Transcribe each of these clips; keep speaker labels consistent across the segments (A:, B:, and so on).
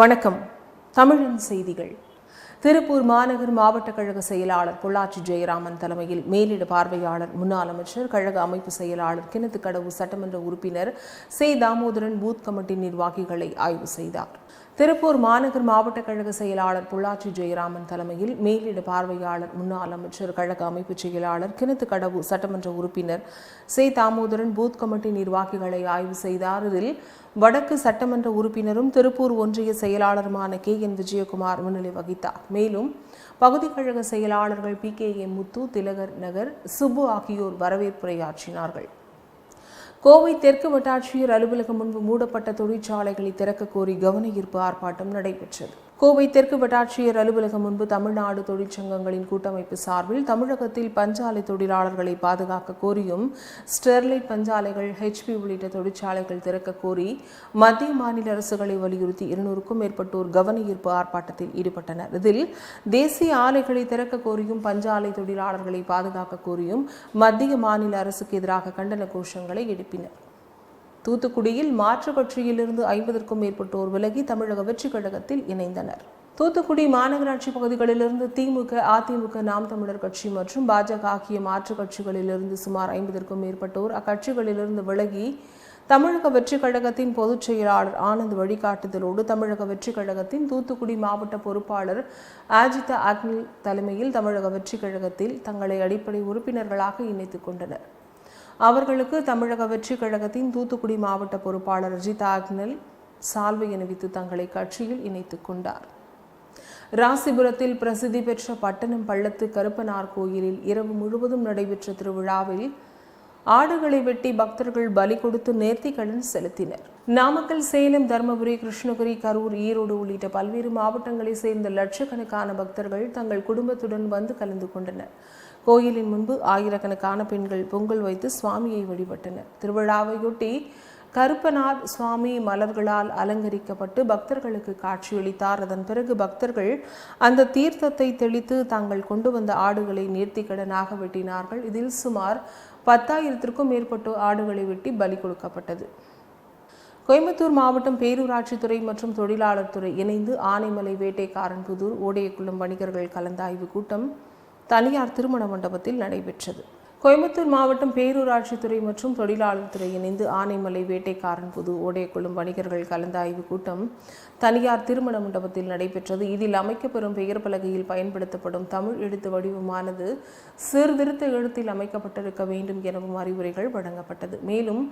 A: வணக்கம். தமிழின் செய்திகள். திருப்பூர் மாநகர் மாவட்ட கழக செயலாளர் பொள்ளாச்சி ஜெயராமன் தலைமையில் மேலிட பார்வையாளர் முன்னாள் அமைச்சர் கழக அமைப்பு செயலாளர் கிணத்துக்கடவு சட்டமன்ற உறுப்பினர் சே. தாமோதரன் பூத் கமிட்டி நிர்வாகிகளை ஆய்வு செய்தார். திருப்பூர் மாநகர் மாவட்ட கழக செயலாளர் பொள்ளாச்சி ஜெயராமன் தலைமையில் மேலிட பார்வையாளர் முன்னாள் அமைச்சர் கழக அமைப்பு செயலாளர் கிணத்துக்கடவு சட்டமன்ற உறுப்பினர் சே. தாமோதரன் பூத் கமிட்டி நிர்வாகிகளை ஆய்வு செய்தார். இதில் வடக்கு சட்டமன்ற உறுப்பினரும் திருப்பூர் ஒன்றிய செயலாளருமான கே. என். விஜயகுமார் முன்னிலை வகித்தார். மேலும் பகுதி கழக செயலாளர்கள் P. K. M Muthu Thilagar Nagar Subbu ஆகியோர் வரவேற்புரையாற்றினார்கள். கோவை தெற்கு வட்டாட்சியர் அலுவலகம் முன்பு மூடப்பட்ட தொழிற்சாலைகளை திறக்க கோரி கவன ஈர்ப்பு ஆர்ப்பாட்டம் நடைபெற்றது. கோவை தெற்கு வட்டாட்சியர் அலுவலகம் முன்பு தமிழ்நாடு தொழிற்சங்கங்களின் கூட்டமைப்பு சார்பில் தமிழகத்தில் பஞ்சாலை தொழிலாளர்களை பாதுகாக்க கோரியும் ஸ்டெர்லைட் பஞ்சாலைகள் ஹெச்பி உள்ளிட்ட தொழிற்சாலைகள் திறக்க கோரி மத்திய மாநில அரசுகளை வலியுறுத்தி இருநூறுக்கும் மேற்பட்டோர் கவன ஈர்ப்பு ஆர்ப்பாட்டத்தில் ஈடுபட்டனர். இதில் தேசிய ஆலைகளை திறக்க கோரியும் பஞ்சாலை தொழிலாளர்களை பாதுகாக்க கோரியும் மத்திய மாநில அரசுக்கு எதிராக கண்டன கோஷங்களை எழுப்பினர். தூத்துக்குடியில் மாற்றுக் கட்சியிலிருந்து ஐம்பதற்கும் மேற்பட்டோர் விலகி தமிழக வெற்றிக் கழகத்தில் இணைந்தனர். தூத்துக்குடி மாநகராட்சி பகுதிகளிலிருந்து திமுக அதிமுக நாம் தமிழர் கட்சி மற்றும் பாஜக ஆகிய மாற்றுக் கட்சிகளிலிருந்து சுமார் ஐம்பதற்கும் மேற்பட்டோர் அக்கட்சிகளிலிருந்து விலகி தமிழக வெற்றிக் கழகத்தின் பொதுச் செயலாளர் ஆனந்த் வழிகாட்டுதலோடு தமிழக வெற்றிக் கழகத்தின் தூத்துக்குடி மாவட்ட பொறுப்பாளர் ஆஜிதா அக்னில் தலைமையில் தமிழக வெற்றிக் கழகத்தில் தங்களை அடிப்படை உறுப்பினர்களாக இணைத்துக் கொண்டனர். அவர்களுக்கு தமிழக வெற்றிக் கழகத்தின் தூத்துக்குடி மாவட்ட பொறுப்பாளர் அஜிதா அக்னல் சால்வை அணிவித்து தங்களை கட்சியில் இணைத்துக் கொண்டார். ராசிபுரத்தில் பிரசித்தி பெற்ற பட்டணம் பள்ளத்து கருப்பனார் கோயிலில் இரவு முழுவதும் நடைபெற்ற திருவிழாவில் ஆடுகளை வெட்டி பக்தர்கள் பலி கொடுத்து நேர்த்திக்கடன் செலுத்தினர். நாமக்கல் சேலம் தருமபுரி கிருஷ்ணகிரி கரூர் ஈரோடு உள்ளிட்ட பல்வேறு மாவட்டங்களைச் சேர்ந்த லட்சக்கணக்கான பக்தர்கள் தங்கள் குடும்பத்துடன் வந்து கலந்து கொண்டனர். கோயிலின் முன்பு ஆயிரக்கணக்கான பெண்கள் பொங்கல் வைத்து சுவாமியை வழிபட்டனர். திருவிழாவையொட்டி கருப்பனார் சுவாமி மலர்களால் அலங்கரிக்கப்பட்டு பக்தர்களுக்கு காட்சியளித்தார். அதன் பிறகு பக்தர்கள் அந்த தீர்த்தத்தை தெளித்து தாங்கள் கொண்டு வந்த ஆடுகளை நேர்த்திக்கடனாக வெட்டினார்கள். இதில் சுமார் பத்தாயிரத்திற்கும் மேற்பட்டோர் ஆடுகளை வெட்டி பலி கொடுக்கப்பட்டது. கோயம்புத்தூர் மாவட்டம் பேரூராட்சித்துறை மற்றும் தொழிலாளர் துறை இணைந்து ஆனைமலை வேட்டைக்காரன் புதூர் ஓடையக்குளம் வணிகர்கள் கலந்தாய்வு கூட்டம் தனியார் திருமண மண்டபத்தில் நடைபெற்றது. கோயம்புத்தூர் மாவட்டம் பேரூராட்சித்துறை மற்றும் தொழிலாளர் துறை இணைந்து ஆனைமலை வேட்டைக்காரன் புது ஓடையக்குளம் வணிகர்கள் கலந்தாய்வு கூட்டம் தனியார் திருமண மண்டபத்தில் நடைபெற்றது. இதில் அமைக்கப்பெறும் பெயர் பலகையில் பயன்படுத்தப்படும் தமிழ் எழுத்து வடிவமானது சீர்திருத்த எழுத்தில் அமைக்கப்பட்டிருக்க வேண்டும் எனவும் அறிவுரைகள் வழங்கப்பட்டது. மேலும்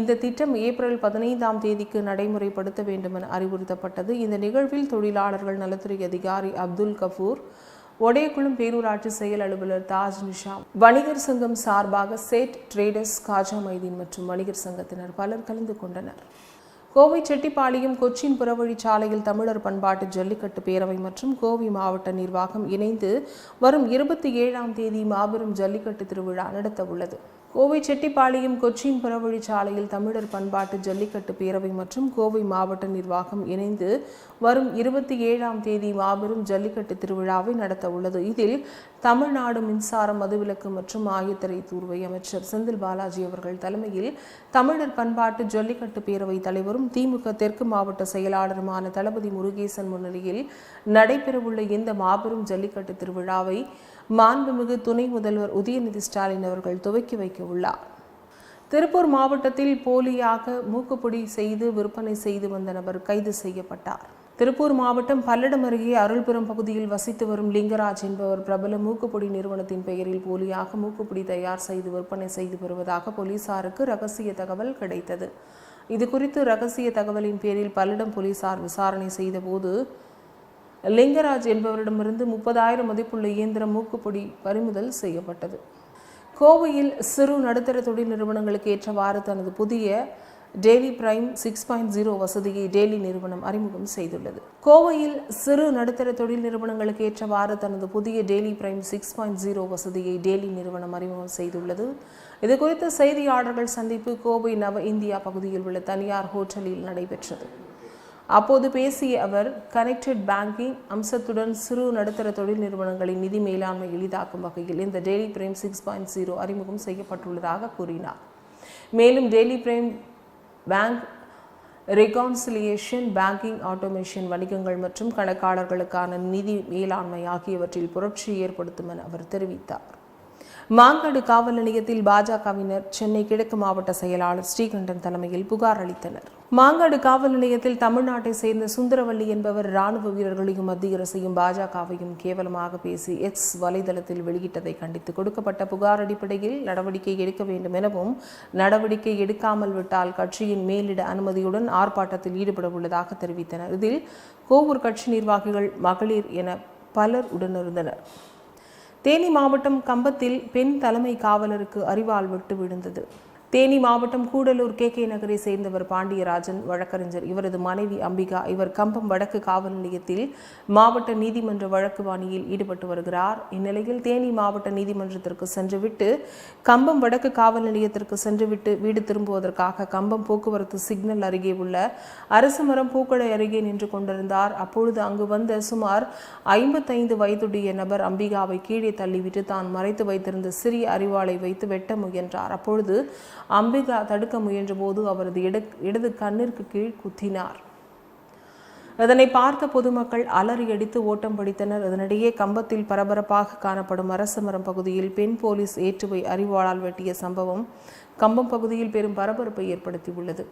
A: இந்த திட்டம் ஏப்ரல் பதினைந்தாம் தேதிக்கு நடைமுறைப்படுத்த வேண்டும் என அறிவுறுத்தப்பட்டது. இந்த நிகழ்வில் தொழிலாளர்கள் நலத்துறை அதிகாரி அப்துல் கபூர் ஒடையக்குளம் பேரூராட்சி செயல் அலுவலர் தாஜ் நிஷா வணிகர் சங்கம் சார்பாக சேட் ட்ரேடர்ஸ் காஜா மைதீன் மற்றும் வணிகர் சங்கத்தினர் பலர் கலந்து கொண்டனர். கோவை செட்டிப்பாளையம் கொச்சின் புறவழி சாலையில் தமிழர் பண்பாட்டு ஜல்லிக்கட்டு பேரவை மற்றும் கோவை மாவட்ட நிர்வாகம் இணைந்து வரும் இருபத்தி ஏழாம் தேதி மாபெரும் ஜல்லிக்கட்டு திருவிழா நடத்த உள்ளது கோவை செட்டிப்பாளையம் கொச்சின் புறவழிச்சாலையில் தமிழர் பண்பாட்டு ஜல்லிக்கட்டு பேரவை மற்றும் கோவை மாவட்ட நிர்வாகம் இணைந்து வரும் இருபத்தி ஏழாம் தேதி மாபெரும் ஜல்லிக்கட்டு திருவிழாவை நடத்த உள்ளது. இதில் தமிழ்நாடு மின்சாரம் மதுவிலக்கு மற்றும் ஆயத்தரை தூர்வை அமைச்சர் செந்தில் பாலாஜி அவர்கள் தலைமையில் தமிழர் பண்பாட்டு ஜல்லிக்கட்டு பேரவை தலைவரும் திமுக தெற்கு மாவட்ட செயலாளருமான தளபதி முருகேசன் முன்னிலையில் நடைபெறவுள்ள இந்த மாபெரும் ஜல்லிக்கட்டு திருவிழாவை மாண்புமிகு துணை முதல்வர் உதயநிதி ஸ்டாலின் அவர்கள் துவக்கி வைக்க உள்ளார். திருப்பூர் மாவட்டத்தில் போலியாக மூக்குப்பொடி செய்து விற்பனை செய்து வந்த நபர் கைது செய்யப்பட்டார். திருப்பூர் மாவட்டம் பல்லடம் அருகே அருள்புரம் பகுதியில் வசித்து வரும் லிங்கராஜ் என்பவர் பிரபல மூக்குப்பொடி நிறுவனத்தின் பெயரில் போலியாக மூக்குப்பொடி தயார் செய்து விற்பனை செய்து வருவதாக போலீசாருக்கு ரகசிய தகவல் கிடைத்தது. இது குறித்து ரகசிய தகவலின் பேரில் பல்லடம் போலீசார் விசாரணை செய்தபோது லிங்கராஜ் என்பவரிடமிருந்து முப்பதாயிரம் மதிப்புள்ள இயந்திர மூக்குப்பொடி பறிமுதல் செய்யப்பட்டது. கோவையில் சிறு நடுத்தர தொழில் நிறுவனங்களுக்கு ஏற்றவாறு தனது புதிய Tally Prime six point zero வசதியை டெய்லி நிறுவனம் அறிமுகம் செய்துள்ளது. கோவையில் சிறு நடுத்தர தொழில் நிறுவனங்களுக்கு ஏற்றவாறு தனது புதிய Tally Prime six point zero வசதியை டெய்லி நிறுவனம் அறிமுகம் செய்துள்ளது. இது குறித்த செய்தியாளர்கள் சந்திப்பு கோவை நவ இந்தியா பகுதியில் உள்ள தனியார் ஹோட்டலில் நடைபெற்றது. அப்போது பேசிய அவர் கனெக்டட் பேங்கிங் அம்சத்துடன் சிறு நடுத்தர தொழில் நிறுவனங்களின் நிதி மேலாண்மை எளிதாக்கும் வகையில் இந்த Tally Prime six point zero அறிமுகம் செய்யப்பட்டுள்ளதாக கூறினார். மேலும் Tally Prime bank reconciliation banking automation வணிகங்கள் மற்றும் கணக்காளர்களுக்கான நிதி மேலாண்மை ஆகியவற்றில் புரட்சி ஏற்படுத்தும் என அவர் தெரிவித்தார். மாங்காடு காவல் நிலையத்தில் பாஜகவினர் சென்னை கிழக்கு மாவட்ட செயலாளர் ஸ்ரீகண்டன் தலைமையில் புகார் அளித்தனர். மாங்காடு காவல் நிலையத்தில் தமிழ்நாட்டை சேர்ந்த சுந்தரவள்ளி என்பவர் ராணுவ வீரர்களையும் மத்திய அரசையும் பாஜகவையும் கேவலமாக பேசி எக்ஸ் வலைதளத்தில் வெளியிட்டதை கண்டித்து கொடுக்கப்பட்ட புகார் அடிப்படையில் நடவடிக்கை எடுக்க வேண்டும் எனவும் நடவடிக்கை எடுக்காமல் விட்டால் கட்சியின் மேலிட அனுமதியுடன் ஆர்ப்பாட்டத்தில் ஈடுபட உள்ளதாக தெரிவித்தனர். இதில் கோவூர் கட்சி நிர்வாகிகள் மகளிர் என பலர் உடனிருந்தனர். தேனி மாவட்டம் கம்பத்தில் பெண் தலைமை காவலருக்கு அறிவால் விட்டு விழுந்தது. தேனி மாவட்டம் கூடலூர் கே கே நகரை சேர்ந்தவர் பாண்டியராஜன் வழக்கறிஞர் இவரது மனைவி அம்பிகா இவர் கம்பம் வடக்கு காவல் நிலையத்தில் மாவட்ட நீதிமன்ற வழக்கு பாணியில் ஈடுபட்டு வருகிறார். இந்நிலையில் தேனி மாவட்ட நீதிமன்றத்திற்கு சென்றுவிட்டு கம்பம் வடக்கு காவல் நிலையத்திற்கு சென்றுவிட்டு வீடு திரும்புவதற்காக கம்பம் போக்குவரத்து சிக்னல் அருகே உள்ள அரசு மரம் பூக்கடை அருகே நின்று கொண்டிருந்தார். அப்பொழுது அங்கு வந்த சுமார் ஐம்பத்தைந்து வயதுடைய நபர் அம்பிகாவை கீழே தள்ளிவிட்டு தான் மறைத்து வைத்திருந்த சிறிய அறிவாளை வைத்து வெட்ட முயன்றார். அப்பொழுது அம்பிகா தடுக்க முயன்றபோது அவரது இட இடது கண்ணிற்கு கீழ் குத்தினார். இதனை பார்த்த பொதுமக்கள் அலறியடித்து ஓட்டம் பிடித்தனர். இதனிடையே கம்பத்தில் பரபரப்பாக காணப்படும் அரசமரம் பகுதியில் பெண் போலீஸ் ஏற்றுவை அறிவாளால் வெட்டிய சம்பவம் கம்பம் பகுதியில் பெரும் பரபரப்பை ஏற்படுத்தியுள்ளது.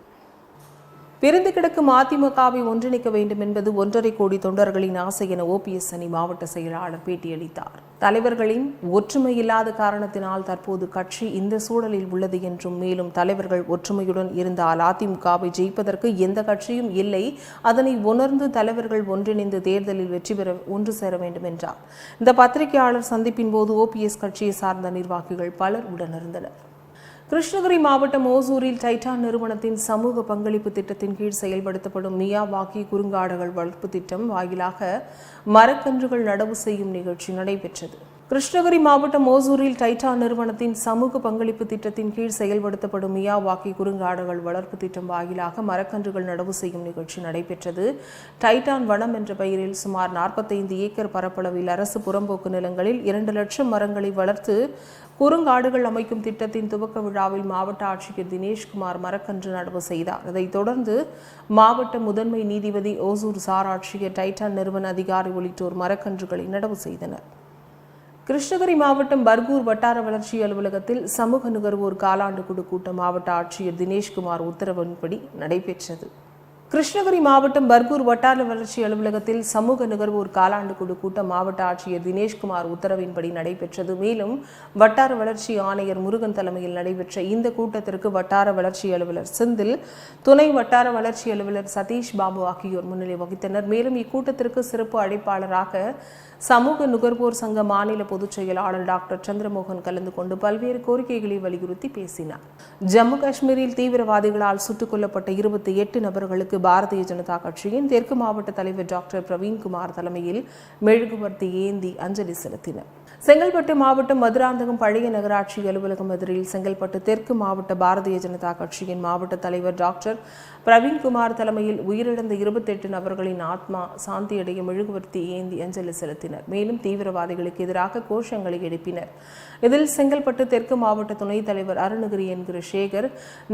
A: பிரிந்து கிடக்கும் அதிமுகவை ஒன்றிணைக்க வேண்டும் என்பது ஒன்றரை கோடி தொண்டர்களின் ஆசை என ஓபிஎஸ் அணி மாவட்ட செயலாளர் பேட்டியளித்தார். தலைவர்களின் ஒற்றுமை இல்லாத காரணத்தினால் தற்போது கட்சி இந்த சூழலில் உள்ளது என்றும் மேலும் தலைவர்கள் ஒற்றுமையுடன் இருந்தால் அதிமுகவை ஜெயிப்பதற்கு எந்த கட்சியும் இல்லை. அதனை உணர்ந்து தலைவர்கள் ஒன்றிணைந்து தேர்தலில் வெற்றி பெற ஒன்று சேர வேண்டும் என்றார். இந்த பத்திரிகையாளர் சந்திப்பின் போது ஓபிஎஸ் கட்சியை சார்ந்த நிர்வாகிகள் பலர் உடனிருந்தனர். கிருஷ்ணகிரி மாவட்டம் ஓசூரில் டைட்டான் நிறுவனத்தின் சமூக பங்களிப்பு திட்டத்தின் கீழ் செயல்படுத்தப்படும் மியாவாக்கி குறுங்காடுகள் வளர்ப்பு திட்டம் வாயிலாக மரக்கன்றுகள் நடவு செய்யும் நிகழ்ச்சி நடைபெற்றது. கிருஷ்ணகிரி மாவட்டம் ஓசூரில் டைட்டான் நிறுவனத்தின் சமூக பங்களிப்பு திட்டத்தின் கீழ் செயல்படுத்தப்படும் மியாவாக்கி குறுங்காடுகள் வளர்ப்பு திட்டம் வாயிலாக மரக்கன்றுகள் நடவு செய்யும் நிகழ்ச்சி நடைபெற்றது. டைட்டான் வனம் என்ற பெயரில் சுமார் நாற்பத்தைந்து ஏக்கர் பரப்பளவில் அரசு புறம்போக்கு நிலங்களில் இரண்டு லட்சம் மரங்களை வளர்த்து குறுங்காடுகள் அமைக்கும் திட்டத்தின் துவக்க விழாவில் மாவட்ட ஆட்சியர் தினேஷ்குமார் மரக்கன்று நடவு செய்தார். அதைத் தொடர்ந்து மாவட்ட முதன்மை நீதிபதி ஓசூர் சார் ஆட்சியர் டைட்டான் நிறுவன அதிகாரி உள்ளிட்டோர் மரக்கன்றுகளை நடவு செய்தனர். கிருஷ்ணகிரி மாவட்டம் பர்கூர் வட்டார வளர்ச்சி அலுவலகத்தில் சமூக நுகர்வோர் காலாண்டு குழு கூட்டம் மாவட்ட ஆட்சியர் தினேஷ்குமார் உத்தரவின்படி நடைபெற்றது. கிருஷ்ணகிரி மாவட்டம் பர்கூர் வட்டார வளர்ச்சி அலுவலகத்தில் சமூக நுகர்வோர் காலாண்டு குழு கூட்டம் மாவட்ட ஆட்சியர் தினேஷ்குமார் உத்தரவின்படி நடைபெற்றது. மேலும் வட்டார வளர்ச்சி ஆணையர் முருகன் தலைமையில் நடைபெற்ற இந்த கூட்டத்திற்கு வட்டார வளர்ச்சி அலுவலர் செந்தில் துணை வட்டார வளர்ச்சி அலுவலர் சதீஷ் பாபு ஆகியோர் முன்னிலை வகித்தனர். மேலும் இக்கூட்டத்திற்கு சிறப்பு அழைப்பாளராக சமூக நுகர்வோர் சங்க மாநில பொதுச் செயலாளர் டாக்டர் சந்திரமோகன் கலந்து கொண்டு பல்வேறு கோரிக்கைகளை வலியுறுத்தி பேசினார். ஜம்மு காஷ்மீரில் தீவிரவாதிகளால் சுட்டுக் கொல்லப்பட்ட இருபத்தி எட்டு நபர்களுக்கு பாரதிய ஜனதா கட்சியின் தெற்கு மாவட்ட தலைவர் டாக்டர் பிரவீன்குமார் தலைமையில் மெழுகுவர்த்தி ஏந்தி அஞ்சலி செலுத்தினர். செங்கல்பட்டு மாவட்டம் மதுராந்தகம் பழைய நகராட்சி அலுவலகம் எதிரில் செங்கல்பட்டு தெற்கு மாவட்ட பாரதிய ஜனதா கட்சியின் மாவட்ட தலைவர் டாக்டர் பிரவீன்குமார் தலைமையில் உயிரிழந்த இருபத்தெட்டு நபர்களின் ஆத்மா சாந்தியடைய மெழுகுவர்த்தி ஏந்தி அஞ்சலி செலுத்தினர். மேலும் தீவிரவாதிகளுக்கு எதிராக கோஷங்களை எழுப்பினர். இதில் செங்கல்பட்டு தெற்கு மாவட்ட துணைத் தலைவர் அருணகிரி என்கிற சேகர்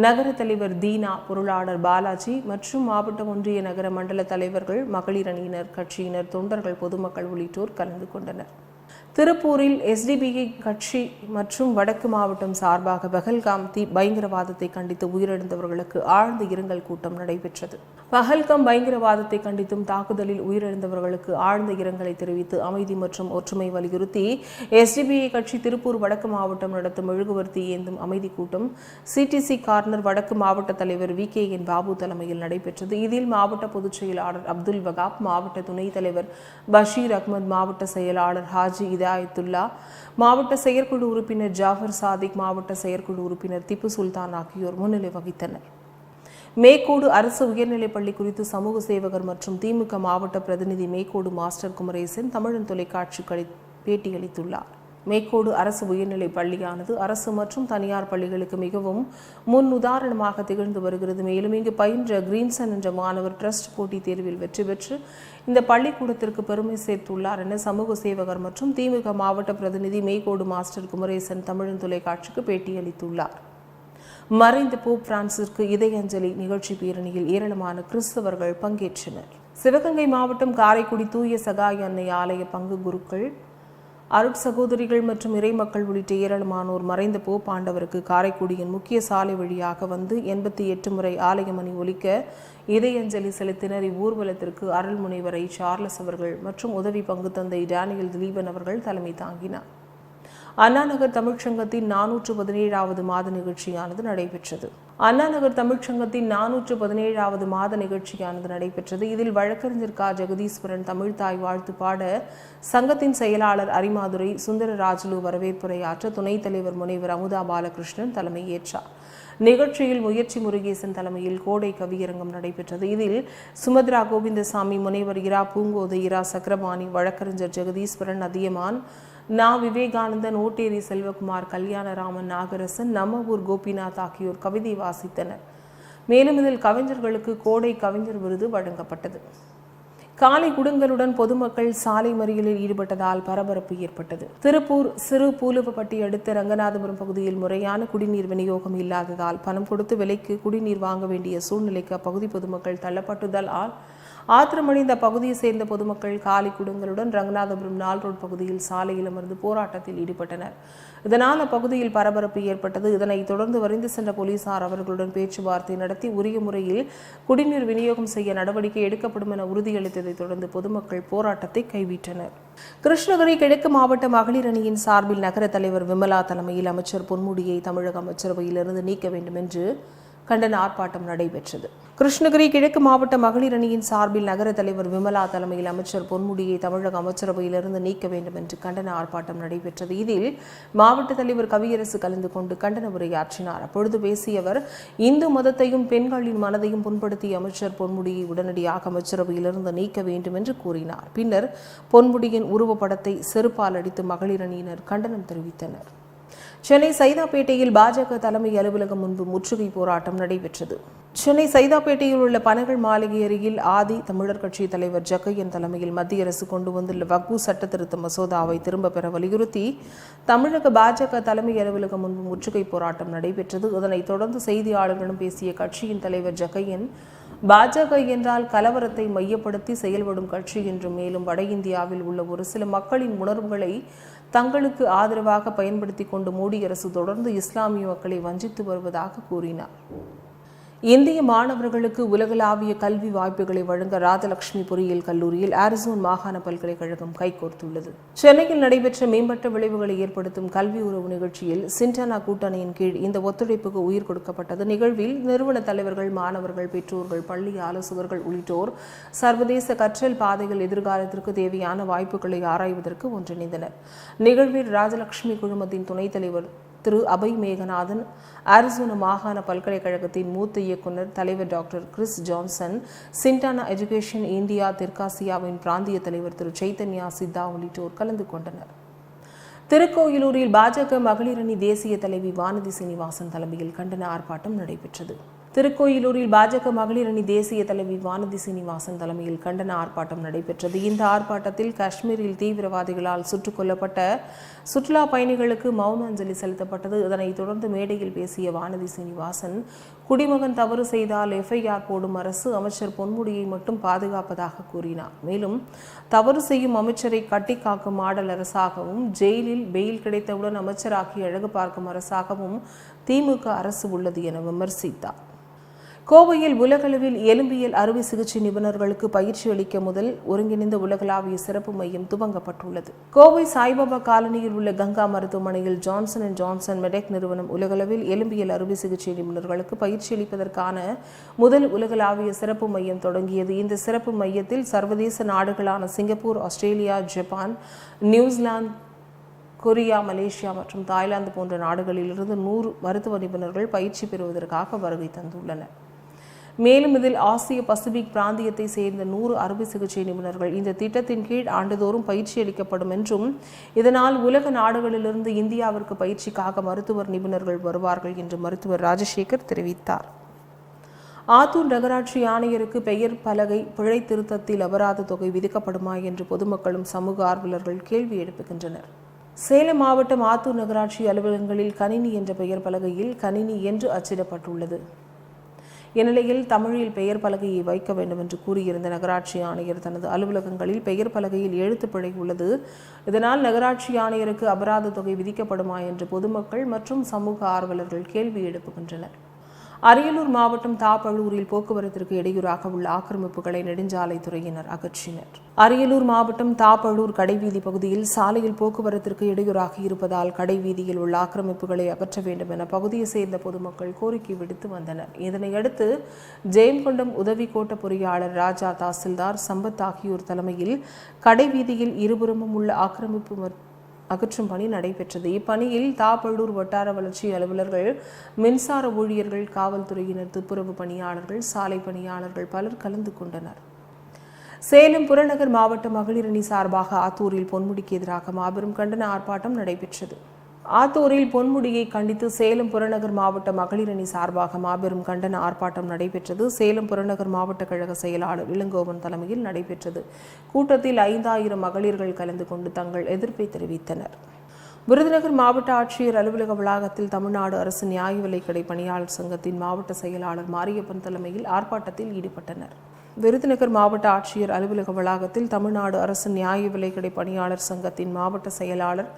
A: நகர தலைவர் தீனா பொருளாளர் பாலாஜி மற்றும் மாவட்ட ஒன்றிய நகர மண்டல தலைவர்கள் மகளிர் அணியினர் கட்சியினர் தொண்டர்கள் பொதுமக்கள் உள்ளிட்டோர் கலந்து கொண்டனர். திருப்பூரில் எஸ்டிபிஐ கட்சி மற்றும் வடக்கு மாவட்டம் சார்பாக பகல்காம் தீ பயங்கரவாதத்தை கண்டித்து உயிரிழந்தவர்களுக்கு ஆழ்ந்த இரங்கல் கூட்டம் நடைபெற்றது. பகல்காம் பயங்கரவாதத்தை கண்டித்தும் தாக்குதலில் உயிரிழந்தவர்களுக்கு ஆழ்ந்த இரங்கலை தெரிவித்து அமைதி மற்றும் ஒற்றுமை வலியுறுத்தி எஸ்டிபிஐ கட்சி திருப்பூர் வடக்கு மாவட்டம் நடத்தும் மெழுகுவர்த்தி ஏந்தும் அமைதி கூட்டம் சிடிசி கார்னர் வடக்கு மாவட்ட தலைவர் வி கே என் பாபு தலைமையில் நடைபெற்றது. இதில் மாவட்ட பொதுச் செயலாளர் அப்துல் வகாப் மாவட்ட துணைத் தலைவர் பஷீர் அகமது மாவட்ட செயலாளர் ஹாஜி இதாயத்துல்லா மாவட்ட செயற்குழு உறுப்பினர் ஜாஃபர் சாதிக் மாவட்ட செயற்குழு உறுப்பினர் திப்பு சுல்தான் ஆகியோர் முன்னிலை வகித்தனர். மேக்கோடு அரசு உயர்நிலைப் பள்ளி குறித்து சமூக சேவகர் மற்றும் திமுக மாவட்ட பிரதிநிதி மேக்கோடு மாஸ்டர் குமரேசன் தமிழன் தொலைக்காட்சிக்கு பேட்டியளித்துள்ளார். மேக்கோடு அரசு உயர்நிலைப் பள்ளியானது அரசு மற்றும் தனியார் பள்ளிகளுக்கு மிகவும் முன் உதாரணமாக திகழ்ந்து வருகிறது. மேலும் இங்கு பயின்ற கிரீன்சன் என்ற மாணவர் ட்ரஸ்ட் போட்டித் தேர்வில் வெற்றி பெற்று இந்த பள்ளிக்கூடத்திற்கு பெருமை சேர்த்துள்ளார் என சமூக சேவகர் மற்றும் திமுக மாவட்ட பிரதிநிதி மேக்கோடு மாஸ்டர் குமரேசன் தமிழன் தொலைக்காட்சிக்கு பேட்டியளித்துள்ளார். மறைந்த போப் பிரான்சிற்கு இதயஞ்சலி நிகழ்ச்சி பேரணியில் ஏராளமான கிறிஸ்தவர்கள் பங்கேற்றனர். சிவகங்கை மாவட்டம் காரைக்குடி தூய சகாய அன்னை ஆலய பங்கு குருக்கள் அருட் சகோதரிகள் மற்றும் இறைமக்கள் உள்ளிட்ட ஏராளமானோர் மறைந்த போ பாண்டவருக்கு காரைக்குடியின் முக்கிய சாலை வழியாக வந்து எண்பத்தி எட்டு முறை ஆலயமணி ஒலிக்க இதயஞ்சலி செலுத்தினர். இவ்வூர்வலத்திற்கு அருள்முனைவரை சார்லஸ் அவர்கள் மற்றும் உதவி பங்கு தந்தை டேனியல் திலீபன் அவர்கள் தலைமை தாங்கினார். அண்ணாநகர் தமிழ்ச்சங்கத்தின் நானூற்று பதினேழாவது மாத நிகழ்ச்சியானது நடைபெற்றது. அண்ணாநகர் தமிழ்ச்சங்கத்தின் நானூற்று பதினேழாவது மாத நிகழ்ச்சியானது நடைபெற்றது. இதில் வழக்கறிஞர் கா. ஜெகதீஸ்வரன் தமிழ் தாய் வாழ்த்து பாட சங்கத்தின் செயலாளர் அரிமாதுரை சுந்தரராஜலு வரவேற்புரையாற்ற துணைத் தலைவர் முனைவர் அமுதா பாலகிருஷ்ணன் தலைமையேற்றார் நிகழ்ச்சியில் முயற்சி முருகேசன் தலைமையில் கோடை கவியரங்கம் நடைபெற்றது. இதில் சுமத்ரா கோவிந்தசாமி முனைவர் இரா பூங்கோதை இரா சக்கரபாணி வழக்கறிஞர் ஜெகதீஸ்வரன் அதியமான் நான் விவேகானந்தன் ஓட்டேரி செல்வகுமார் கல்யாணராமன் நாகரசன் நம்ம ஊர் கோபிநாத் ஆகியோர் கவிதை வாசித்தனர். மேலும் இதில் கவிஞர்களுக்கு கோடை கவிஞர் விருது வழங்கப்பட்டது. காலை குடங்களுடன் பொதுமக்கள் சாலை மறியலில் ஈடுபட்டதால் பரபரப்பு ஏற்பட்டது. திருப்பூர் சிறு பூலுவப்பட்டி அடுத்த ரங்கநாதபுரம் பகுதியில் முறையான குடிநீர் விநியோகம் இல்லாததால் பணம் கொடுத்து விலைக்கு குடிநீர் வாங்க வேண்டிய சூழ்நிலைக்கு அப்பகுதி பொதுமக்கள் தள்ளப்பட்டதால் ஆத்திரமடைந்த பகுதியை சேர்ந்த பொதுமக்கள் காலி குடங்களுடன் ரங்கநாதபுரம் நால் ரோட் பகுதியில் சாலையில் அமர்ந்து போராட்டத்தில் ஈடுபட்டனர். இதனால் அப்பகுதியில் பரபரப்பு ஏற்பட்டது. இதனைத் தொடர்ந்து வரிந்து சென்ற போலீசார் அவர்களுடன் பேச்சுவார்த்தை நடத்தி உரிய முறையில் குடிநீர் விநியோகம் செய்ய நடவடிக்கை எடுக்கப்படும் என உறுதியளித்ததைத் தொடர்ந்து பொதுமக்கள் போராட்டத்தை கைவிட்டனர். கிருஷ்ணகிரி கிழக்கு மாவட்ட மகளிர் அணியின் சார்பில் நகர தலைவர் விமலா தலைமையில் அமைச்சர் பொன்முடியை தமிழக அமைச்சரவையிலிருந்து நீக்க வேண்டும் என்று கண்டன ஆர்ப்பாட்டம் நடைபெற்றது. கிருஷ்ணகிரி கிழக்கு மாவட்ட மகளிர் அணியின் சார்பில் நகர தலைவர் விமலா தலைமையில் அமைச்சர் பொன்முடியை தமிழக அமைச்சரவையிலிருந்து நீக்க வேண்டும் என்று கண்டன ஆர்ப்பாட்டம் நடைபெற்றது. இதில் மாவட்ட தலைவர் கவியரசு கலந்து கொண்டு கண்டன உரையாற்றினார். அப்பொழுது பேசிய அவர் இந்து மதத்தையும் பெண்களின் மனதையும் புண்படுத்திய அமைச்சர் பொன்முடியை உடனடியாக அமைச்சரவையிலிருந்து நீக்க வேண்டும் என்று கூறினார். பின்னர் பொன்முடியின் உருவப்படத்தை செருப்பால் அடித்து மகளிர் அணியினர் கண்டனம் தெரிவித்தனர். சென்னை சைதாப்பேட்டையில் பாஜக தலைமை அலுவலகம் முன்பு முற்றுகை போராட்டம் நடைபெற்றது. சென்னை சைதாப்பேட்டையில் உள்ள பனகல் மாளிகை அருகில் ஆதி தமிழர் கட்சி தலைவர் ஜக்கையன் தலைமையில் மத்திய அரசு கொண்டு வந்துள்ள வக்பு சட்ட திருத்த மசோதாவை திரும்ப பெற வலியுறுத்தி தமிழக பாஜக தலைமை அலுவலகம் முன்பு முற்றுகை போராட்டம் நடைபெற்றது. இதனைத் தொடர்ந்து செய்தியாளர்களிடம் பேசிய கட்சியின் தலைவர் ஜக்கையன் பாஜக என்றால் கலவரத்தை மையப்படுத்தி செயல்படும் கட்சி என்றும் மேலும் வட இந்தியாவில் உள்ள ஒரு சில மக்களின் உணர்வுகளை தங்களுக்கு ஆதரவாக பயன்படுத்தி கொண்டு மோடி அரசு தொடர்ந்து இஸ்லாமிய மக்களை வஞ்சித்து வருவதாக கூறினார். இந்திய மாணவர்களுக்கு உலகளாவிய கல்வி வாய்ப்புகளை வழங்க ராஜலட்சுமி பொறியியல் கல்லூரியில் ஆரிசோன் மாகாண பல்கலைக்கழகம் கைகோர்த்துள்ளது. சென்னையில் நடைபெற்ற மேம்பட்ட விளைவுகளை ஏற்படுத்தும் கல்வி உறவு நிகழ்ச்சியில் சிண்டானா கூட்டணியின் கீழ் இந்த ஒத்துழைப்புக்கு உயிர் கொடுக்கப்பட்டது. நிகழ்வில் நிறுவன தலைவர்கள் மாணவர்கள் பெற்றோர்கள் பள்ளி ஆலோசகர்கள் உள்ளிட்டோர் சர்வதேச கற்றல் பாதைகள் எதிர்காலத்திற்கு தேவையான வாய்ப்புகளை ஆராய்வதற்கு ஒன்றிணைந்தனர். நிகழ்வில் ராஜலட்சுமி குழுமத்தின் துணைத் தலைவர் திரு அபய் மேகநாதன் அரிசோனா மாகாண பல்கலைக்கழகத்தின் மூத்த இயக்குனர் தலைவர் டாக்டர் கிறிஸ் ஜான்சன் சிண்டானா எஜுகேஷன் இந்தியா தெற்காசியாவின் பிராந்திய தலைவர் திரு சைத்தன்யா சித்தா உள்ளிட்டோர் கலந்து கொண்டனர். திருக்கோயிலூரில் பாஜக மகளிரணி தேசிய தலைவி வானதி சீனிவாசன் தலைமையில் கண்டன ஆர்ப்பாட்டம் நடைபெற்றது. திருக்கோயிலூரில் பாஜக மகளிர் அணி தேசிய தலைவி வானதி சீனிவாசன் தலைமையில் கண்டன ஆர்ப்பாட்டம் நடைபெற்றது. இந்த ஆர்ப்பாட்டத்தில் காஷ்மீரில் தீவிரவாதிகளால் சுட்டுக் கொல்லப்பட்ட சுற்றுலா பயணிகளுக்கு மௌன அஞ்சலி செலுத்தப்பட்டது. இதனைத் தொடர்ந்து மேடையில் பேசிய வானதி சீனிவாசன் குடிமகன் தவறு செய்தால் எஃப்ஐஆர் போடும் அரசு அமைச்சர் பொன்முடியை மட்டும் பாதுகாப்பதாக கூறினார். மேலும் தவறு செய்யும் அமைச்சரை கட்டி காக்கும் ஆடல் அரசாகவும் ஜெயிலில் பெயில் கிடைத்தவுடன் அமைச்சராகி அழகு பார்க்கும் அரசாகவும் திமுக அரசு உள்ளது என விமர்சித்தார். கோவையில் உலகளவில் எலும்பியல் அறுவை சிகிச்சை நிபுணர்களுக்கு பயிற்சி அளிக்க முதல் ஒருங்கிணைந்த உலகளாவிய சிறப்பு மையம் துவங்கப்பட்டுள்ளது. கோவை சாய்பாபா காலனியில் உள்ள கங்கா மருத்துவமனையில் ஜான்சன் அண்ட் ஜான்சன் மெடெக் நிறுவனம் உலகளவில் எலும்பியல் அறுவை சிகிச்சை நிபுணர்களுக்கு பயிற்சி அளிப்பதற்கான முதல் உலகளாவிய சிறப்பு மையம் தொடங்கியது. இந்த சிறப்பு மையத்தில் சர்வதேச நாடுகளான Singapore Australia Japan New Zealand Korea Malaysia மற்றும் தாய்லாந்து போன்ற நாடுகளிலிருந்து நூறு மருத்துவ நிபுணர்கள் பயிற்சி பெறுவதற்காக வருகை தந்துள்ளனர். மேலும் இதில் ஆசிய பசிபிக் பிராந்தியத்தை சேர்ந்த நூறு அறுவை சிகிச்சை நிபுணர்கள் இந்த திட்டத்தின் கீழ் ஆண்டுதோறும் பயிற்சி அளிக்கப்படும் என்றும் இதனால் உலக நாடுகளிலிருந்து இந்தியாவிற்கு பயிற்சிக்காக மருத்துவர் நிபுணர்கள் வருவார்கள் என்று மருத்துவர் ராஜசேகர் தெரிவித்தார். ஆத்தூர் நகராட்சி ஆணையருக்கு பெயர் பலகை பிழை திருத்தத்தில் அபராத தொகை விதிக்கப்படுமா என்று பொதுமக்களும் சமூக ஆர்வலர்கள் கேள்வி எழுப்புகின்றனர். சேலம் மாவட்டம் ஆத்தூர் நகராட்சி அலுவலகங்களில் கணினி என்ற பெயர் பலகையில் கணினி என்று அச்சிடப்பட்டுள்ளது. இந்நிலையில் தமிழில் பெயர் பலகையை வைக்க வேண்டும் என்று கூறியிருந்த நகராட்சி ஆணையர் தனது அலுவலகங்களில் பெயர் பலகையில் எழுத்துப்பிழை உள்ளது. இதனால் நகராட்சி ஆணையருக்கு அபராத தொகை விதிக்கப்படுமா என்று பொதுமக்கள் மற்றும் சமூக ஆர்வலர்கள் கேள்வி எழுப்புகின்றனர். அரியலூர் மாவட்டம் தாப்பழூரில் போக்குவரத்திற்கு இடையூறாக உள்ள ஆக்கிரமிப்புகளை நெடுஞ்சாலைத்துறையினர் அகற்றினர். அரியலூர் மாவட்டம் தாப்பழூர் கடைவீதி பகுதியில் சாலையில் போக்குவரத்திற்கு இடையூறாக இருப்பதால் கடைவீதியில் உள்ள ஆக்கிரமிப்புகளை அகற்ற வேண்டும் என பகுதியை சேர்ந்த பொதுமக்கள் கோரிக்கை விடுத்து வந்தனர். இதனையடுத்து ஜெயங்கொண்டம் உதவி கோட்ட பொறியாளர் ராஜா தாசில்தார் சம்பத் ஆகியோர் தலைமையில் கடைவீதியில் இருபுறமும் உள்ள ஆக்கிரமிப்பு அகற்றும் பணி நடைபெற்றது. இப்பணியில் தாப்பழூர் வட்டார வளர்ச்சி அலுவலர்கள் மின்சார ஊழியர்கள் காவல்துறையினர் துப்புரவு பணியாளர்கள் சாலை பணியாளர்கள் பலர் கலந்து கொண்டனர். சேலம் புறநகர் மாவட்ட மகளிரணி சார்பாக ஆத்தூரில் பொன்முடிக்கு எதிராக மாபெரும் கண்டன ஆர்ப்பாட்டம் நடைபெற்றது. ஆத்தூரில் பொன்முடியை கண்டித்து சேலம் புறநகர் மாவட்ட மகளிர் அணி சார்பாக மாபெரும் கண்டன ஆர்ப்பாட்டம் நடைபெற்றது. சேலம் புறநகர் மாவட்ட கழக செயலாளர் இளங்கோவன் தலைமையில் நடைபெற்றது. கூட்டத்தில் ஐந்தாயிரம் மகளிர்கள் கலந்து கொண்டு தங்கள் எதிர்ப்பை தெரிவித்தனர். விருதுநகர் மாவட்ட ஆட்சியர் அலுவலக வளாகத்தில் தமிழ்நாடு அரசு நியாய விலைக்கடை பணியாளர் சங்கத்தின் மாவட்ட செயலாளர் மாரியப்பன் தலைமையில் ஆர்ப்பாட்டத்தில் ஈடுபட்டனர். விருதுநகர் மாவட்ட ஆட்சியர் அலுவலக வளாகத்தில் தமிழ்நாடு அரசு நியாய விலைக்கடை பணியாளர் சங்கத்தின் மாவட்ட செயலாளர்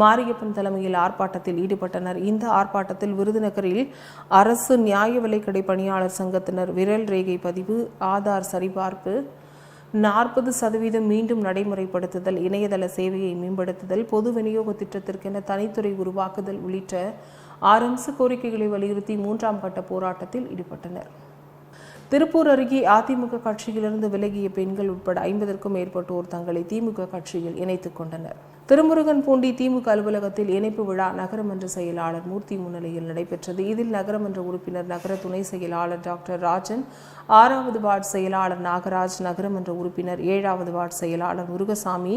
A: மாரியப்பன் தலைமையில் ஆர்ப்பாட்டத்தில் ஈடுபட்டனர். இந்த ஆர்ப்பாட்டத்தில் விருதுநகரில் அரசு நியாய விலைக்கடை பணியாளர் சங்கத்தினர் விரல் ரேகை பதிவு ஆதார் சரிபார்ப்பு நாற்பது சதவீதம் மீண்டும் நடைமுறைப்படுத்துதல் இணையதள சேவையை மேம்படுத்துதல் பொது விநியோக திட்டத்திற்கென தனித்துறை உருவாக்குதல் உள்ளிட்ட ஆறு அம்ச கோரிக்கைகளை வலியுறுத்தி மூன்றாம் கட்ட போராட்டத்தில் ஈடுபட்டனர். திருப்பூர் அருகே அதிமுக கட்சியிலிருந்து விலகிய பெண்கள் உட்பட ஐம்பதற்கும் மேற்பட்டோர் தங்களை திமுக கட்சியில் இணைத்துக் கொண்டனர். திருமுருகன் பூண்டி திமுக அலுவலகத்தில் இணைப்பு விழா நகரமன்ற செயலாளர் மூர்த்தி முன்னிலையில் நடைபெற்றது. இதில் நகரமன்ற உறுப்பினர் நகர துணை செயலாளர் டாக்டர் ராஜன் ஆறாவது வார்டு செயலாளர் நாகராஜ் நகரமன்ற உறுப்பினர் ஏழாவது வார்டு செயலாளர் முருகசாமி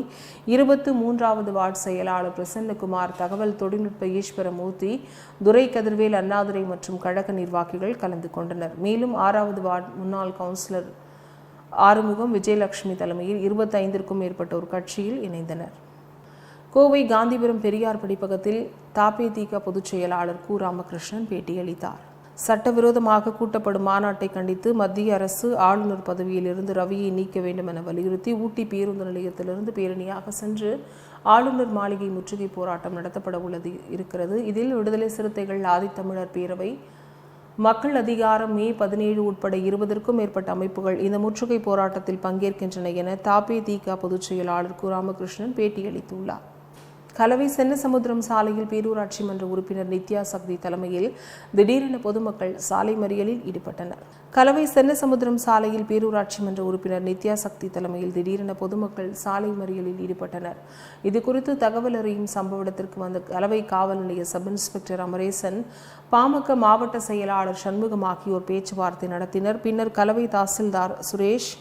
A: இருபத்து மூன்றாவது வார்டு செயலாளர் பிரசன்னகுமார் தகவல் தொழில்நுட்ப ஈஸ்வரமூர்த்தி துரை கதிர்வேல் அண்ணாதுரை மற்றும் கழக நிர்வாகிகள் கலந்து கொண்டனர். மேலும் ஆறாவது வார்டு முன்னாள் கவுன்சிலர் ஆறுமுகம் விஜயலட்சுமி தலைமையில் இருபத்தைந்திற்கும் மேற்பட்டோர் கட்சியில் இணைந்தனர். கோவை காந்திபுரம் பெரியார் படிப்பகத்தில் தாபேதிக பொதுச் செயலாளர் கு. ராமகிருஷ்ணன் பேட்டியளித்தார். சட்டவிரோதமாக கூட்டப்படும் மாநாட்டை கண்டித்து மத்திய அரசு ஆளுநர் பதவியிலிருந்து ரவியை நீக்க வேண்டும் என வலியுறுத்தி ஊட்டி பேருந்து நிலையத்திலிருந்து பேரணியாக சென்று ஆளுநர் மாளிகை முற்றுகை போராட்டம் நடத்தப்பட உள்ளது இருக்கிறது. இதில் விடுதலை சிறுத்தைகள் ஆதித்தமிழர் பேரவை மக்கள் அதிகாரம் மே பதினேழு உட்பட இருபதற்கும் மேற்பட்ட அமைப்புகள் இந்த முற்றுகை போராட்டத்தில் பங்கேற்கின்றன என தாபே தீகா பொதுச் செயலாளர் கு. ராமகிருஷ்ணன் பேட்டியளித்துள்ளார். கலவை சென்னசமுத்திரம் சாலையில் பேரூராட்சி மன்ற உறுப்பினர் நித்யா சக்தி தலைமையில் திடீரென பொதுமக்கள் சாலை மறியலில் ஈடுபட்டனர். கலவை சென்னசமுத்திரம் சாலையில் பேரூராட்சி மன்ற உறுப்பினர் நித்யா சக்தி தலைமையில் திடீரென பொதுமக்கள் சாலை மறியலில் ஈடுபட்டனர். இதுகுறித்து தகவல் அறியும் சம்பவ இடத்திற்கு வந்த கலவை காவல் நிலைய சப் இன்ஸ்பெக்டர் அமரேசன் பாமக மாவட்ட செயலாளர் சண்முகம் ஆகியோர் பேச்சுவார்த்தை நடத்தினர். பின்னர் கலவை தாசில்தார் சுரேஷ்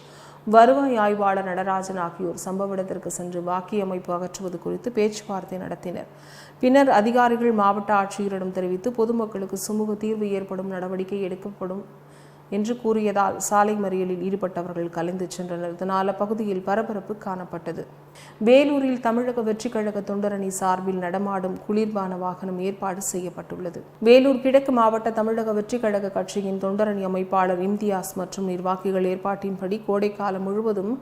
A: வருவாய் ஆய்வாளர் நடராஜன் ஆகியோர் சம்பவ இடத்திற்கு சென்று வாக்கி அமைப்பு அகற்றுவது குறித்து பேச்சுவார்த்தை நடத்தினர். பின்னர் அதிகாரிகள் மாவட்ட ஆட்சியரிடம் தெரிவித்து பொதுமக்களுக்கு சுமூக தீர்வு ஏற்படும் நடவடிக்கை எடுக்கப்படும் என்று கூறியதால் சாலை மறியலில் ஈடுபட்டவர்கள் கலைந்து சென்றனர். இதனால் அப்பகுதியில் பரபரப்பு காணப்பட்டது. வேலூரில் தமிழக வெற்றி கழக தொண்டரணி சார்பில் நடமாடும் குளிர்பான வாகனம் ஏற்பாடு செய்யப்பட்டுள்ளது. வேலூர் கிழக்கு மாவட்ட தமிழக வெற்றி கழக கட்சியின் தொண்டரணி அமைப்பாளர் இம்தியாஸ் மற்றும் நிர்வாகிகள் ஏற்பாட்டின்படி கோடைக்காலம் முழுவதும்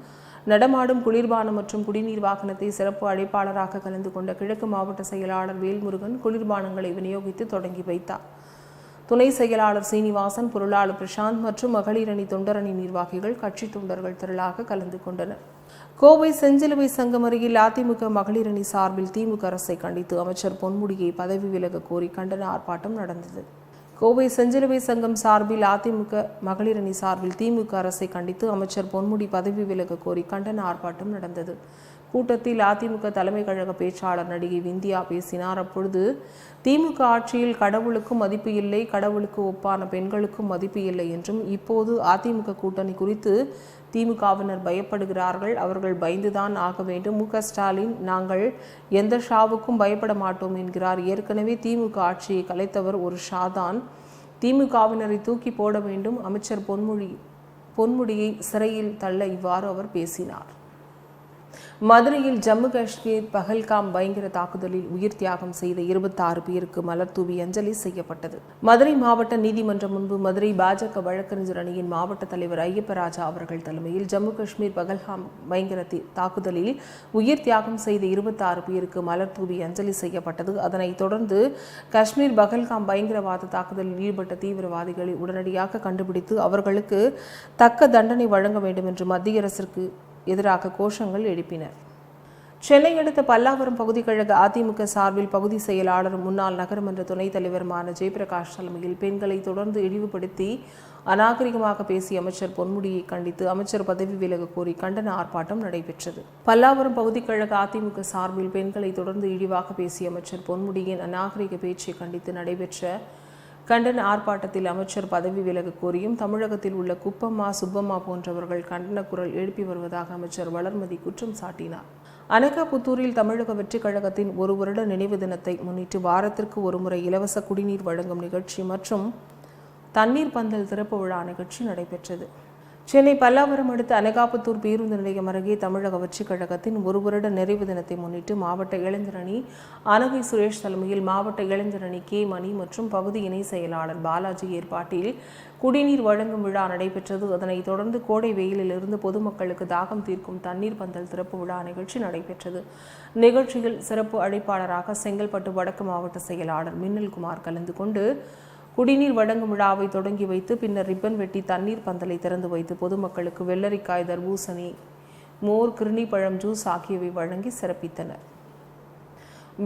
A: நடமாடும் குளிர்பானம் மற்றும் குடிநீர் வாகனத்தை சிறப்பு அழைப்பாளராக கலந்து கொண்ட கிழக்கு மாவட்ட செயலாளர் வேல்முருகன் குளிர்பானங்களை விநியோகித்து தொடங்கி வைத்தார். துணை செயலாளர் சீனிவாசன் பொருளாளர் பிரசாந்த் மற்றும் மகளிரணி தொண்டரணி நிர்வாகிகள் கட்சி தொண்டர்கள் திரளாக கலந்து கொண்டனர். கோவை செஞ்சிலுவை சங்கம் அருகில் அதிமுக மகளிர் அணி சார்பில் திமுக அரசை கண்டித்து அமைச்சர் பொன்முடியை பதவி விலக கோரி கண்டன ஆர்ப்பாட்டம் நடந்தது. கோவை செஞ்சிலுவை சங்கம் சார்பில் அதிமுக மகளிரணி சார்பில் திமுக அரசை கண்டித்து அமைச்சர் பொன்முடி பதவி விலக கோரி கண்டன ஆர்ப்பாட்டம் நடந்தது. கூட்டத்தில் அதிமுக தலைமை கழக பேச்சாளர் நடிகை விந்தியா பேசினார். அப்பொழுது திமுக ஆட்சியில் கடவுளுக்கும் மதிப்பு இல்லை கடவுளுக்கு ஒப்பான பெண்களுக்கும் மதிப்பு இல்லை என்றும் இப்போது அதிமுக கூட்டணி குறித்து திமுகவினர் பயப்படுகிறார்கள். அவர்கள் பயந்துதான் ஆக வேண்டும். மு ஸ்டாலின் நாங்கள் எந்த ஷாவுக்கும் பயப்பட மாட்டோம் என்கிறார். ஏற்கனவே திமுக ஆட்சியை கலைத்தவர் ஒரு ஷா தான். திமுகவினரை தூக்கி போட வேண்டும். அமைச்சர் பொன்முடி பொன்முடியை சிறையில் தள்ள இவ்வாறு அவர் பேசினார். மதுரையில் ஜம்மு காஷ்மீர் பஹல்காம் பயங்கர தாக்குதலில் உயிர் தியாகம் செய்த இருபத்தாறு பேருக்கு மலர் தூவி அஞ்சலி செய்யப்பட்டது. மதுரை மாவட்ட நீதிமன்றம் முன்பு மதுரை பாஜக வழக்கறிஞர் அணியின் மாவட்ட தலைவர் ஐயப்பராஜா அவர்கள் தலைமையில் ஜம்மு காஷ்மீர் பகல்காம் பயங்கர தாக்குதலில் உயிர் தியாகம் செய்த இருபத்தாறு பேருக்கு மலர் தூவி அஞ்சலி செய்யப்பட்டது. அதனைத் தொடர்ந்து காஷ்மீர் பகல்காம் பயங்கரவாத தாக்குதலில் ஈடுபட்ட தீவிரவாதிகளை உடனடியாக கண்டுபிடித்து அவர்களுக்கு தக்க தண்டனை வழங்க வேண்டும் என்று மத்திய அரசிற்கு எதிராக கோஷங்கள் எழுப்பினர் சென்னை அடுத்த பல்லாவரம் பகுதி கழக அதிமுக சார்பில் பகுதி செயலாளரும் முன்னாள் நகரமன்ற துணைத் தலைவருமான ஜெயபிரகாஷ் தலைமையில் பெண்களை தொடர்ந்து இழிவுபடுத்தி அநாகரிகமாக பேசிய அமைச்சர் பொன்முடியை கண்டித்து அமைச்சர் பதவி விலக கோரி கண்டன ஆர்ப்பாட்டம் நடைபெற்றது. பல்லாவரம் பகுதி கழக அதிமுக சார்பில் பெண்களை தொடர்ந்து இழிவாக பேசிய அமைச்சர் பொன்முடியின் அநாகரிக பேச்சை கண்டித்து நடைபெற்ற கண்டன ஆர்ப்பாட்டத்தில் அமைச்சர் பதவி விலக கோரியும் தமிழகத்தில் உள்ள குப்பம்மா சுப்பம்மா போன்றவர்கள் கண்டன குரல் எழுப்பி வருவதாக அமைச்சர் வளர்மதி குற்றம் சாட்டினார். அனகாபுத்தூரில் தமிழக வெற்றிக் கழகத்தின் ஒரு வருட நினைவு தினத்தை முன்னிட்டு வாரத்திற்கு ஒருமுறை இலவச குடிநீர் வழங்கும் நிகழ்ச்சி மற்றும் தண்ணீர் பந்தல் திறப்பு விழா நிகழ்ச்சி நடைபெற்றது. சென்னை பல்லாவரம் அடுத்த அனகாபுத்தூர் பேருந்து நிலையம் அருகே தமிழக வெற்றிக் கழகத்தின் ஒரு வருட நிறைவு தினத்தை முன்னிட்டு மாவட்ட இளைஞர் அணி அனகை சுரேஷ் தலைமையில் மாவட்ட இளைஞர் அணி கே மணி மற்றும் பகுதி இணை செயலாளர் பாலாஜி ஏற்பாட்டில் குடிநீர் வழங்கும் விழா நடைபெற்றது. அதனைத் தொடர்ந்து கோடை வெயிலிலிருந்து பொதுமக்களுக்கு தாகம் தீர்க்கும் தண்ணீர் பந்தல் திறப்பு விழா நிகழ்ச்சி நடைபெற்றது. நிகழ்ச்சியில் சிறப்பு அழைப்பாளராக செங்கல்பட்டு வடக்கு மாவட்ட செயலாளர் மின்னல்குமார் கலந்து கொண்டு குடிநீர் வழங்கும் விழாவை தொடங்கி வைத்து பின்னர் ரிப்பன் வெட்டி தண்ணீர் பந்தலை திறந்து வைத்து பொதுமக்களுக்கு வெள்ளரிக்காய் தர்பூசணி மோர் கிருணி பழம் ஜூஸ் ஆகியவை வழங்கி சிறப்பித்தனர்.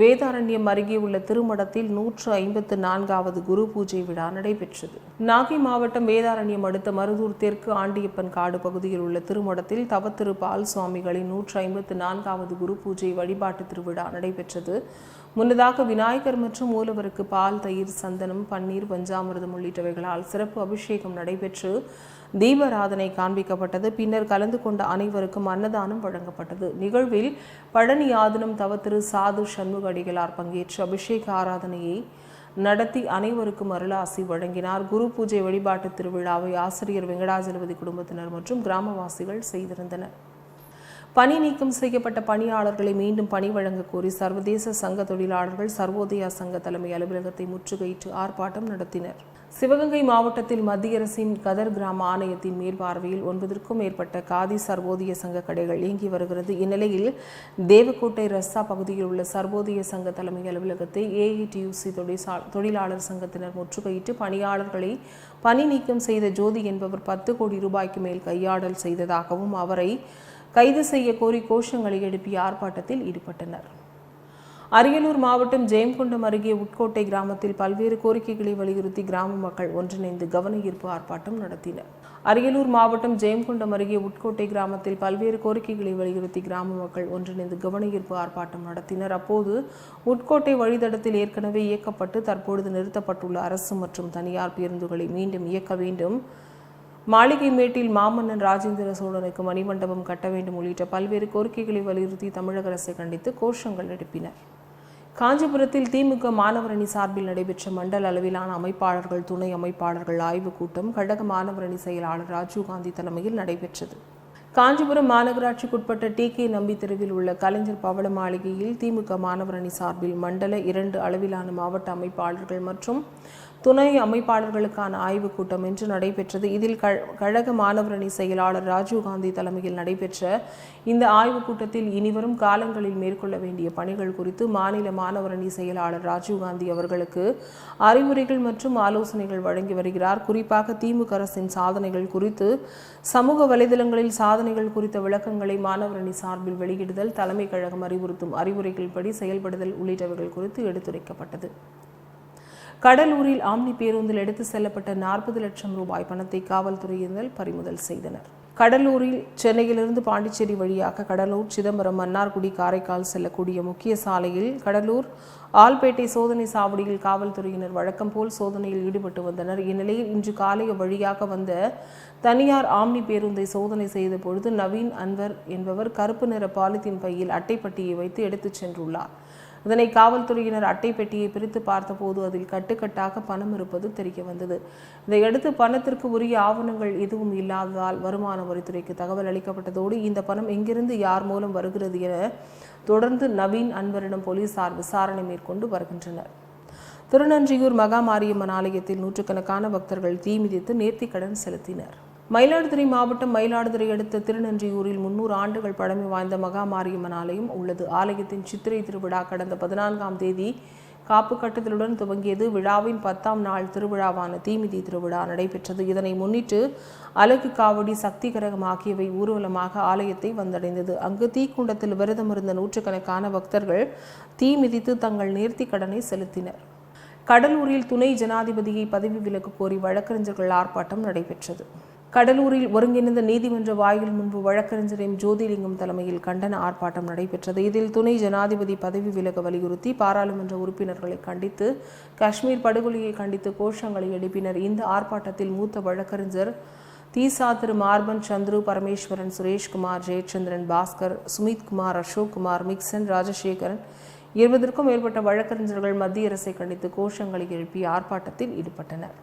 A: வேதாரண்யம் அருகே உள்ள திருமடத்தில் நூற்று ஐம்பத்து நான்காவது குரு பூஜை விழா நடைபெற்றது. நாகை மாவட்டம் வேதாரண்யம் அடுத்த மருதூர் தெற்கு ஆண்டியப்பன் காடு பகுதியில் உள்ள திருமடத்தில் தவத்திரு பால் சுவாமிகளின் நூற்று ஐம்பத்து நான்காவது குரு பூஜை வழிபாட்டு திருவிழா நடைபெற்றது. முன்னதாக விநாயகர் மற்றும் மூலவருக்கு பால் தயிர் சந்தனம் பன்னீர் பஞ்சாமிரதம் உள்ளிட்டவைகளால் சிறப்பு அபிஷேகம் நடைபெற்று தீபாராதனை காண்பிக்கப்பட்டது. பின்னர் கலந்து கொண்ட அனைவருக்கும் அன்னதானம் வழங்கப்பட்டது. நிகழ்வில் பழனி ஆதனம் தவத்திரு சாது சண்முகடிகளார் பங்கேற்று அபிஷேக ஆராதனையை நடத்தி அனைவருக்கும் அருளாசி வழங்கினார். குரு பூஜை வழிபாட்டு திருவிழாவை ஆசிரியர் வெங்கடாஜலபதி குடும்பத்தினர் மற்றும் கிராமவாசிகள் செய்திருந்தனர். பணி நீக்கம் செய்யப்பட்ட பணியாளர்களை மீண்டும் பணி வழங்க கோரி சர்வதேச சங்க தொழிலாளர்கள் சர்வோதயா சங்க தலைமை அலுவலகத்தை முற்றுகையிட்டு ஆர்ப்பாட்டம் நடத்தினர். சிவகங்கை மாவட்டத்தில் மத்திய அரசின் கதர் கிராம ஆணையத்தின் மேற்பார்வையில் ஒன்பதற்கும் மேற்பட்ட காதி சர்வோதய சங்க கடைகள் இயங்கி வருகிறது. இந்நிலையில் தேவக்கோட்டை ரஸ்தா பகுதியில் உள்ள சர்வோதய சங்க தலைமை அலுவலகத்தை ஏஐடியூசி தொழிலாளர் சங்கத்தினர் முற்றுகையிட்டு பணியாளர்களை பணி நீக்கம் செய்த ஜோதி என்பவர் பத்து கோடி ரூபாய்க்கு மேல் கையாடல் செய்ததாகவும் அவரை கைது செய்ய கோரி கோஷங்களை எழுப்பிய ஆர்ப்பாட்டத்தில் ஈடுபட்டனர். அரியலூர் மாவட்டம் ஜெயம்குண்டம் அருகே உட்கோட்டை கிராமத்தில் பல்வேறு கோரிக்கைகளை வலியுறுத்தி கிராம மக்கள் ஒன்றிணைந்து கவன ஈர்ப்பு ஆர்ப்பாட்டம் நடத்தினர். அரியலூர் மாவட்டம் ஜெயம்குண்டம் அருகே உட்கோட்டை கிராமத்தில் பல்வேறு கோரிக்கைகளை வலியுறுத்தி கிராம மக்கள் ஒன்றிணைந்து கவன ஈர்ப்பு ஆர்ப்பாட்டம் நடத்தினர். அப்போது உட்கோட்டை வழித்தடத்தில் ஏற்கனவே இயக்கப்பட்டு தற்பொழுது நிறுத்தப்பட்டுள்ள அரசு மற்றும் தனியார் பேருந்துகளை மீண்டும் இயக்க வேண்டும். மாளிகை மேட்டில் மாமன்னன் ராஜேந்திர சோழனுக்கு மணிமண்டபம் கட்ட வேண்டும் உள்ளிட்ட பல்வேறு கோரிக்கைகளை வலியுறுத்தி தமிழக அரசை கண்டித்து கோஷங்கள் எழுப்பினர் காஞ்சிபுரத்தில் திமுக மாணவரணி சார்பில் நடைபெற்ற மண்டல அளவிலான அமைப்பாளர்கள் துணை அமைப்பாளர்கள் ஆய்வுக் கூட்டம் கழக மாணவரணி செயலாளர் ராஜீவ்காந்தி தலைமையில் நடைபெற்றது. காஞ்சிபுரம் மாநகராட்சிக்குட்பட்ட டி. கே. நம்பி தெருவில் உள்ள கலைஞர் பவள மாளிகையில் திமுக மாணவரணி சார்பில் மண்டல இரண்டு அளவிலான மாவட்ட அமைப்பாளர்கள் மற்றும் துணை அமைப்பாளர்களுக்கான ஆய்வுக் கூட்டம் இன்று நடைபெற்றது. இதில் கழக மாணவரணி செயலாளர் ராஜீவ்காந்தி தலைமையில் நடைபெற்ற இந்த ஆய்வுக் கூட்டத்தில் இனிவரும் காலங்களில் மேற்கொள்ள வேண்டிய பணிகள் குறித்து மாநில மாணவரணி செயலாளர் ராஜீவ்காந்தி அவர்களுக்கு அறிவுரைகள் மற்றும் ஆலோசனைகள் வழங்கி வருகிறார். குறிப்பாக திமுக அரசின் சாதனைகள் குறித்து சமூக வலைதளங்களில் சாதனைகள் குறித்த விளக்கங்களை மாணவரணி சார்பில் வெளியிடுதல் தலைமை கழகம் அறிவுறுத்தும் அறிவுரைகள் படி செயல்படுதல் உள்ளிட்டவைகள் குறித்து எடுத்துரைக்கப்பட்டது. கடலூரில் ஆம்னி பேருந்தில் எடுத்து செல்லப்பட்ட நாற்பது லட்சம் ரூபாய் பணத்தை காவல்துறையினர் பறிமுதல் செய்தனர். கடலூரில் சென்னையிலிருந்து பாண்டிச்சேரி வழியாக கடலூர் சிதம்பரம் மன்னார்குடி காரைக்கால் செல்லக்கூடிய முக்கிய சாலையில் கடலூர் ஆல்பேட்டை சோதனை சாவடியில் காவல்துறையினர் வழக்கம் போல் சோதனையில் ஈடுபட்டு வந்தனர். இந்நிலையில் இன்று காலை வழியாக வந்த தனியார் ஆம்னி பேருந்தை சோதனை செய்த பொழுது நவீன் அன்வர் என்பவர் கருப்பு நிற பாலித்தீன் பையில் அட்டைப்பட்டியை வைத்து எடுத்துச் சென்றுள்ளார். இதனை காவல்துறையினர் அட்டை பெட்டியை பிரித்து பார்த்தபோது அதில் கட்டுக்கட்டாக பணம் இருப்பது தெரிய வந்தது. இதையடுத்து பணத்திற்கு உரிய ஆவணங்கள் எதுவும் இல்லாததால் வருமான வரித்துறைக்கு தகவல் அளிக்கப்பட்டதோடு இந்த பணம் எங்கிருந்து யார் மூலம் வருகிறது என தொடர்ந்து நவீன் அன்பரிடம் போலீசார் விசாரணை மேற்கொண்டு வருகின்றனர். திருநன்றியூர் மகா மாரியம்மன் ஆலயத்தில் நூற்றுக்கணக்கான பக்தர்கள் தீ மிதித்து நேர்த்திக்கடன் செலுத்தினர். மயிலாடுதுறை மாவட்டம் மயிலாடுதுறை அடுத்த திருநன்றியூரில் முன்னூறு ஆண்டுகள் பழமை வாய்ந்த மகா மாரியம்மன் ஆலயம் உள்ளது. ஆலயத்தின் சித்திரை திருவிழா கடந்த பதினான்காம் தேதி காப்பு கட்டுதலுடன் துவங்கியது. விழாவின் பத்தாம் நாள் திருவிழாவான தீமிதி திருவிழா நடைபெற்றது. இதனை முன்னிட்டு அலகு காவடி சக்தி கரகம் ஆகியவை ஊர்வலமாக ஆலயத்தை வந்தடைந்தது. அங்கு தீக்குண்டத்தில் விரதமிருந்த நூற்றுக்கணக்கான பக்தர்கள் தீ மிதித்து தங்கள் நேர்த்தி கடனை செலுத்தினர். கடலூரில் துணை ஜனாதிபதியை பதவி விலக்கு கோரி வழக்கறிஞர்கள் ஆர்ப்பாட்டம் நடைபெற்றது. கடலூரில் ஒருங்கிணைந்த நீதிமன்ற வாயில் முன்பு வழக்கறிஞர் எம் ஜோதிலிங்கம் தலைமையில் கண்டன ஆர்ப்பாட்டம் நடைபெற்றது. இதில் துணை ஜனாதிபதி பதவி விலக வலியுறுத்தி பாராளுமன்ற உறுப்பினர்களை கண்டித்து காஷ்மீர் படுகொலையை கண்டித்து கோஷங்களை எழுப்பினர். இந்த ஆர்ப்பாட்டத்தில் மூத்த வழக்கறிஞர் தீசா திரு மார்பன் சந்துரு பரமேஸ்வரன் சுரேஷ்குமார் ஜெயச்சந்திரன் பாஸ்கர் சுமித்குமார் அசோக்குமார் மிக்சன் ராஜசேகரன் இருபதற்கும் மேற்பட்ட வழக்கறிஞர்கள் மத்திய அரசை கண்டித்து கோஷங்களை எழுப்பி ஆர்ப்பாட்டத்தில் ஈடுபட்டனர்.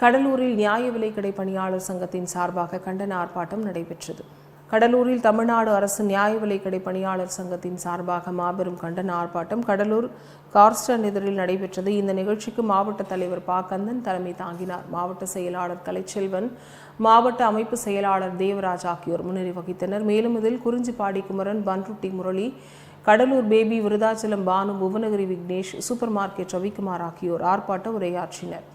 A: கடலூரில் நியாய விலைக்கடை பணியாளர் சங்கத்தின் சார்பாக கண்டன ஆர்ப்பாட்டம் நடைபெற்றது. கடலூரில் தமிழ்நாடு அரசு நியாய விலைக்கடை பணியாளர் சங்கத்தின் சார்பாக மாபெரும் கண்டன ஆர்ப்பாட்டம் கடலூர் கார்ஸ்டன் எதிரில் நடைபெற்றது. இந்த நிகழ்ச்சிக்கு மாவட்ட தலைவர் பா. கந்தன் தலைமை தாங்கினார். மாவட்ட செயலாளர் கலைச்செல்வன் மாவட்ட அமைப்பு செயலாளர் தேவராஜ் ஆகியோர் முன்னிலை வகித்தனர். மேலும் இதில் குறிஞ்சிப்பாடி குமரன் பன்ருட்டி முரளி கடலூர் பேபி விருதாச்சலம் பானு புவனகிரி விக்னேஷ் சூப்பர் மார்க்கெட் ரவிக்குமார் ஆகியோர் ஆர்ப்பாட்ட உரையாற்றினர்.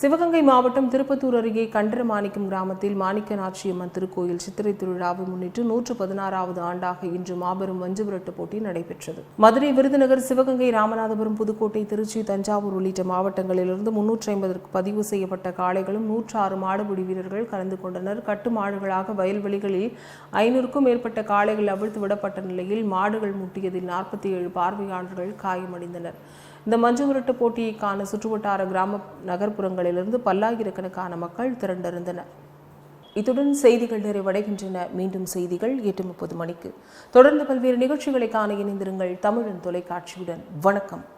A: சிவகங்கை மாவட்டம் திருப்பத்தூர் அருகே கண்டரமாணிக்கம் கிராமத்தில் மாணிக்க நாச்சியம்மன் திருக்கோயில் சித்திரை திருவிழாவை முன்னிட்டு நூற்று பதினாறாவது ஆண்டாக இன்று மாபெரும் மஞ்சு விரட்டு போட்டி நடைபெற்றது. மதுரை விருதுநகர் சிவகங்கை ராமநாதபுரம் புதுக்கோட்டை திருச்சி தஞ்சாவூர் உள்ளிட்ட மாவட்டங்களிலிருந்து முன்னூற்றி ஐம்பதற்கு பதிவு செய்யப்பட்ட காளைகளும் நூற்று ஆறு மாடுபிடி வீரர்கள் கலந்து கொண்டனர். கட்டு மாடுகளாக வயல்வெளிகளில் ஐநூறுக்கும் மேற்பட்ட காளைகள் அவிழ்த்து விடப்பட்ட நிலையில் மாடுகள் முட்டியதில் நாற்பத்தி ஏழு பார்வையாளர்கள் காயமடைந்தனர். இந்த மஞ்சு விரட்டு போட்டிக்கான சுற்றுவட்டார கிராம நகர்ப்புறங்களிலிருந்து பல்லாயிரக்கணக்கான மக்கள் திரண்டிருந்தனர் இத்துடன் செய்திகள் நிறைவடைகின்றன. மீண்டும் செய்திகள் எட்டு முப்பது மணிக்கு. தொடர்ந்து பல்வேறு நிகழ்ச்சிகளை காண இணைந்திருங்கள் தமிழன் தொலைக்காட்சியுடன். வணக்கம்.